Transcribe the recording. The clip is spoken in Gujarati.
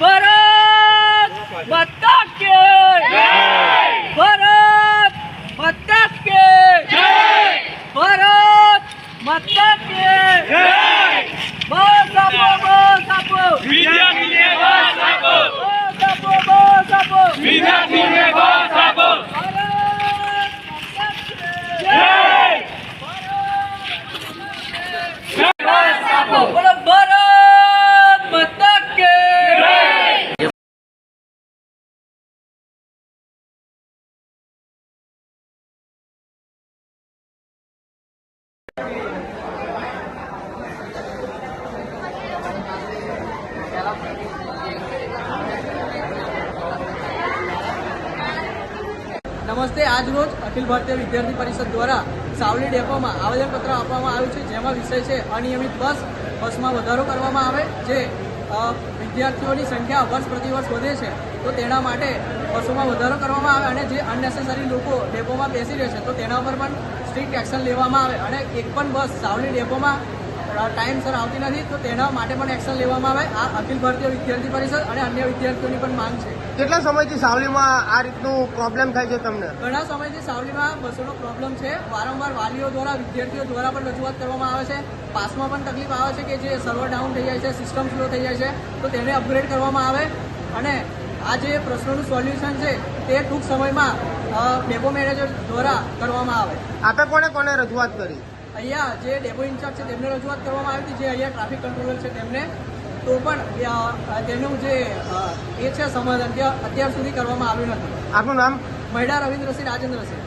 ભારત માતા કે. ભારત માતા કે. ભારત માતા કે. બસ આપો બસ આપો. વિદ્યાર્થીને બસ આપો. બસ આપો બસ આપો. વિદ્યાર્થીને બસ આપો ભારત માતા કે જય બસ આપો બોલો ભારત માતા કે નમસ્તે, આજ રોજ અખિલ ભારતીય વિદ્યાર્થી પરિષદ દ્વારા સાવલી ડેપોમાં આવેદનપત્ર આપવામાં આવ્યું છે, જેમાં વિષય છે અનિયમિત બસ. બસમાં વધારો કરવામાં આવે, જે વિદ્યાર્થીઓની સંખ્યા વર્ષ પ્રતિવર્ષ વધે છે, તો તેના માટે બસોમાં વધારો કરવામાં આવે અને જે અનનેસેસરી લોકો ડેપોમાં બેસી રહે છે, તો તેના પર પણ સ્ટ્રિક્ટ એક્શન લેવામાં આવે. અને એક પણ બસ સાવલી ડેપોમાં ટાઈમસર આવતી નથી તો તેના માટે પણ એક્શન લેવામાં આવે. આ અખિલ ભારતીય વિદ્યાર્થી પરિષદ અને અન્ય વિદ્યાર્થીઓની પણ માંગ છે. કેટલા સમયથી સાવલીમાં આ રીતનું પ્રોબ્લેમ થાય છે તમને? ઘણા સમયથી સાવલીમાં બસોનો પ્રોબ્લેમ છે. વારંવાર વાલીઓ દ્વારા વિદ્યાર્થીઓ દ્વારા પણ રજૂઆત કરવામાં આવે છે. પાસમાં પણ તકલીફ આવે છે કે જે સર્વર ડાઉન થઈ જાય છે સિસ્ટમ સ્લો થઈ જાય છે તો તેને અપગ્રેડ કરવામાં આવે. અને આ જે પ્રશ્નોનું સોલ્યુશન છે તે ટૂંક સમયમાં ડેપો મેનેજર દ્વારા કરવામાં આવે. આપે કોને કોને રજૂઆત કરી? અહીંયા જે ડેપો ઇન્ચાર્જ છે તેમને રજૂઆત કરવામાં આવી હતી જે અહીંયા ટ્રાફિક કંટ્રોલર છે તેમને તો પણ તેનું જે એ છે સમાધાન અત્યાર સુધી કરવામાં આવ્યું નથી. આપનું નામ? મહિડા રવિન્દ્રસિંહ રાજેન્દ્રસિંહ.